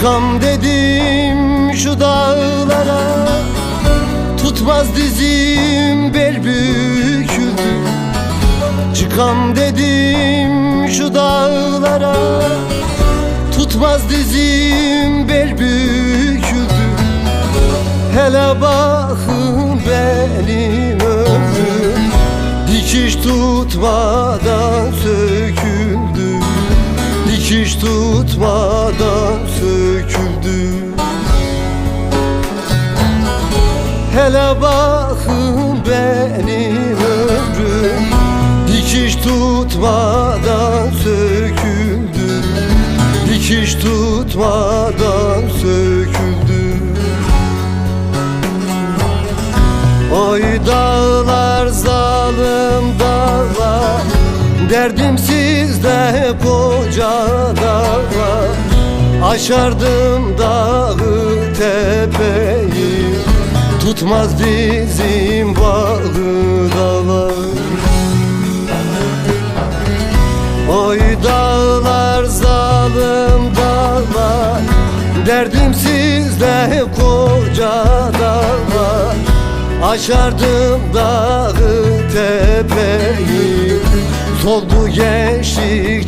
Çıkam dedim şu dağlara Tutmaz dizim bel büküldü. Çıkam dedim şu dağlara Tutmaz dizim bel büküldü. Hele bakın benim ömrüm Dikiş tutmadan söküldü. Dikiş tutmadan tutmadan söküldü. Dikiş tutmadan söküldü. Oy dağlar zalim dağlar Derdim sizde koca dağlar. Aşardım dağı tepeyi Tutmaz dizim bağı Derdim sizde koca dağlar. Aşardım dağı tepeyi. Soldu gençlik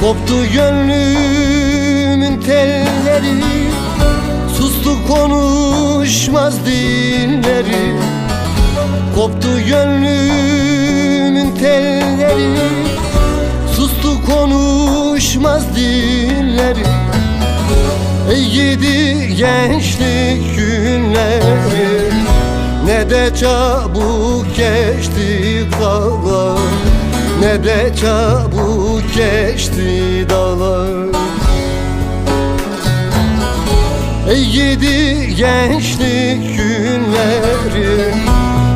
Koptu gönlümün telleri Sustu konuşmaz dilleri. Koptu gönlümün telleri Sustu konuşmaz dilleri. Ey gidi gençlik günleri Ne de çabuk geçti kalan Ne de çabuk geçti dağlar. Ey gidi gençlik günleri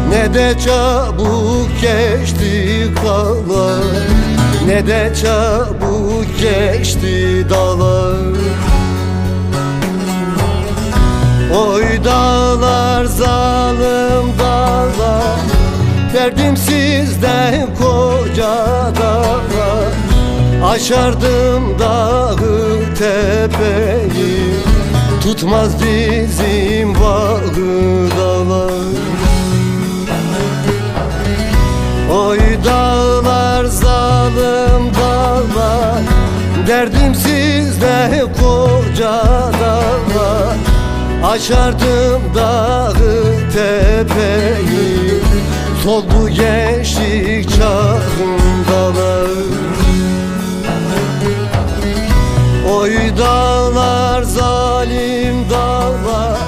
Ne de çabuk geçti kalan Ne de çabuk geçti dağlar koca dağlar Aşardım dağı tepeyi. Tutmaz dizim bağı dağlar. Oy dağlar zalim dağlar Derdim sizde koca dağlar. Aşardım dağı tepeyi Soldu gençlik çağım dağlar Oy dağlar zalim dağlar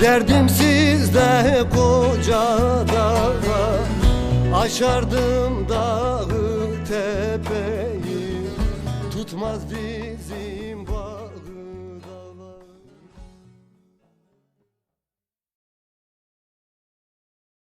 Derdim sizde koca dağlar. Aşardım dağı tepeyi Tutmaz dizim var